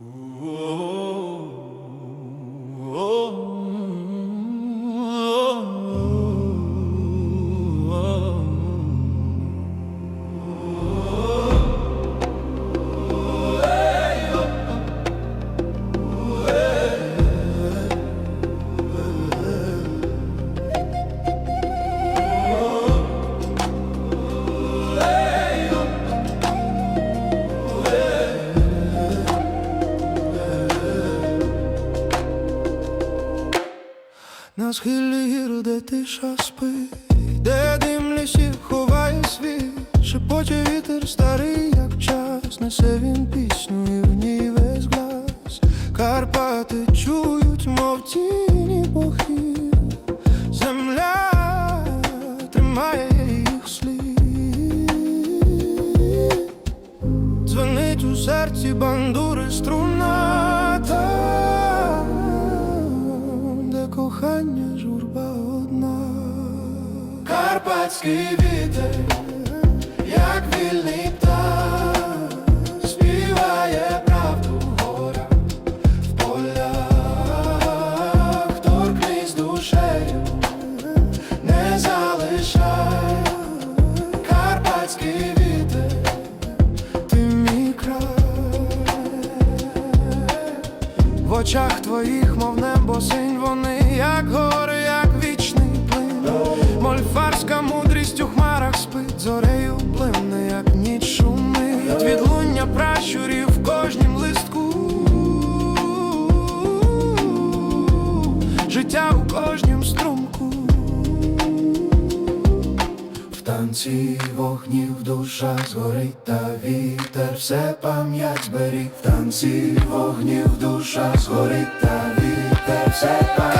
Ooh. На схилі гір, де тиша спить, де дим лісів ховає світ, шепоче вітер старий, як час, несе він пісню і в ній весь глас. Карпати чують, мов тіні похід, земля тримає їх слід. Дзвенить у серці бандури струна Карпатський вітер, як вільний птах, співає правду гора в полях, торкнись душею, не залишай. Карпатський вітер ти мій край. В очах твоїх, мов небо синь вони, як гори, як Життя у кожнім струмку в танці вогнів душа згорить, та вітер все пам'ять зберіг. В танці вогнів душа згорить, та вітер все пам'ять.